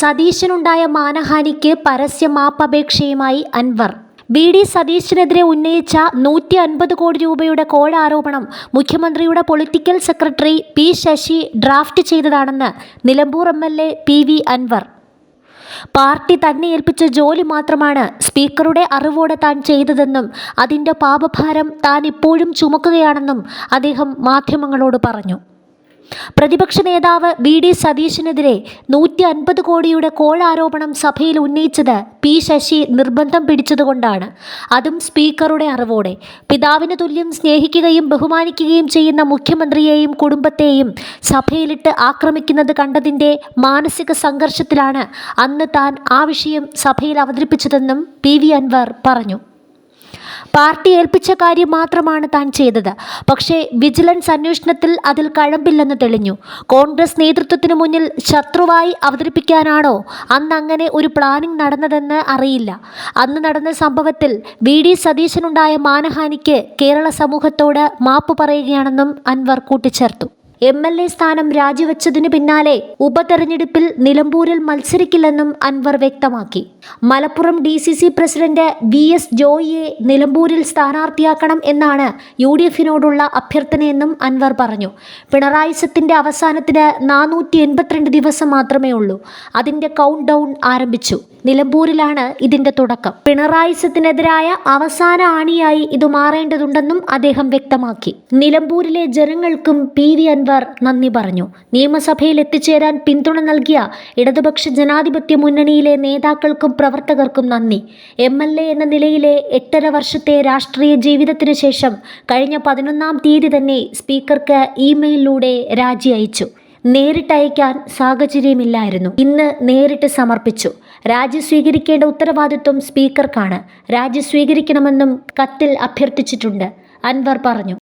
സതീശനുണ്ടായ മാനഹാനിക്ക് പരസ്യ മാപ്പപേക്ഷയുമായി അൻവർ. B D. സതീശനെതിരെ ഉന്നയിച്ച നൂറ്റി അൻപത് കോടി രൂപയുടെ കോഴ ആരോപണം മുഖ്യമന്ത്രിയുടെ political secretary P Sasi draft ചെയ്തതാണെന്ന് Nilambur M L A P V Anvar. Party തന്നെ ഏൽപ്പിച്ച ജോലി മാത്രമാണ് സ്പീക്കറുടെ അറിവോടെ താൻ ചെയ്തതെന്നും അതിന്റെ പാപഭാരം താൻ ഇപ്പോഴും ചുമക്കുകയാണെന്നും അദ്ദേഹം മാധ്യമങ്ങളോട് പറഞ്ഞു. പ്രതിപക്ഷ നേതാവ് വി ഡി സതീശനെതിരെ നൂറ്റി അൻപത് കോടിയുടെ കോൾ ആരോപണം സഭയിൽ ഉന്നയിച്ചത് പി ശശി നിർബന്ധം പിടിച്ചതുകൊണ്ടാണ്. അതും സ്പീക്കറുടെ അറിവോടെ. പിതാവിന് തുല്യം സ്നേഹിക്കുകയും ബഹുമാനിക്കുകയും ചെയ്യുന്ന മുഖ്യമന്ത്രിയെയും കുടുംബത്തെയും സഭയിലിട്ട് ആക്രമിക്കുന്നത് കണ്ടതിന്റെ മാനസിക സംഘർഷത്തിലാണ് അന്ന് താൻ ആ വിഷയം സഭയിൽ അവതരിപ്പിച്ചതെന്നും പി വി അൻവർ പറഞ്ഞു. പാർട്ടി ഏൽപ്പിച്ച കാര്യം മാത്രമാണ് താൻ ചെയ്തത്. പക്ഷേ വിജിലൻസ് അന്വേഷണത്തിൽ അതിൽ കഴമ്പില്ലെന്ന് തെളിഞ്ഞു. കോൺഗ്രസ് നേതൃത്വത്തിന് മുന്നിൽ ശത്രുവായി അവതരിപ്പിക്കാനാണോ അന്ന് അങ്ങനെ ഒരു പ്ലാനിംഗ് നടന്നതെന്ന് അറിയില്ല. അന്ന് നടന്ന സംഭവത്തിൽ വി. ഡി. സതീശനുണ്ടായ മാനഹാനിക്ക് കേരള സമൂഹത്തോട് മാപ്പ് പറയുകയാണെന്നും അൻവർ കൂട്ടിച്ചേർത്തു. എം എൽ എ സ്ഥാനം രാജിവെച്ചതിനു പിന്നാലെ ഉപതെരഞ്ഞെടുപ്പിൽ നിലമ്പൂരിൽ മത്സരിക്കില്ലെന്നും അൻവർ വ്യക്തമാക്കി. Malappuram D C C president V S ജോയിയെ നിലമ്പൂരിൽ സ്ഥാനാർത്ഥിയാക്കണം എന്നാണ് യു ഡി എഫിനോടുള്ള അഭ്യർത്ഥനയെന്നും അൻവർ പറഞ്ഞു. പിണറായി സത്തിന്റെ അവസാനത്തിന് നാനൂറ്റി എൺപത്തിരണ്ട് ദിവസം മാത്രമേ ഉള്ളൂ. അതിന്റെ കൗണ്ട് ഡൗൺ ആരംഭിച്ചു. നിലമ്പൂരിലാണ് ഇതിന്റെ തുടക്കം. പിണറായി സത്തിനെതിരായ അവസാന ആണിയായി ഇത് മാറേണ്ടതുണ്ടെന്നും അദ്ദേഹം വ്യക്തമാക്കി. നിലമ്പൂരിലെ ജനങ്ങൾക്കും പി വി അൻവർ നന്ദി പറഞ്ഞു. നിയമസഭയിൽ എത്തിച്ചേരാൻ പിന്തുണ നൽകിയ ഇടതുപക്ഷ ജനാധിപത്യ മുന്നണിയിലെ നേതാക്കൾക്കും പ്രവർത്തകർക്കും നന്ദി. എം എൽ എ എന്ന നിലയിലെ എട്ടര വർഷത്തെ രാഷ്ട്രീയ ജീവിതത്തിനു ശേഷം കഴിഞ്ഞ പതിനൊന്നാം തീയതി തന്നെ സ്പീക്കർക്ക് ഇമെയിലിലൂടെ രാജി അയച്ചു. നേരിട്ടയക്കാൻ സാഹചര്യമില്ലായിരുന്നു. ഇന്ന് നേരിട്ട് സമർപ്പിച്ചു. രാജി സ്വീകരിക്കേണ്ട ഉത്തരവാദിത്വം സ്പീക്കർക്കാണ്. രാജി സ്വീകരിക്കണമെന്നും കത്തിൽ അഭ്യർത്ഥിച്ചിട്ടുണ്ട്. അൻവർ പറഞ്ഞു.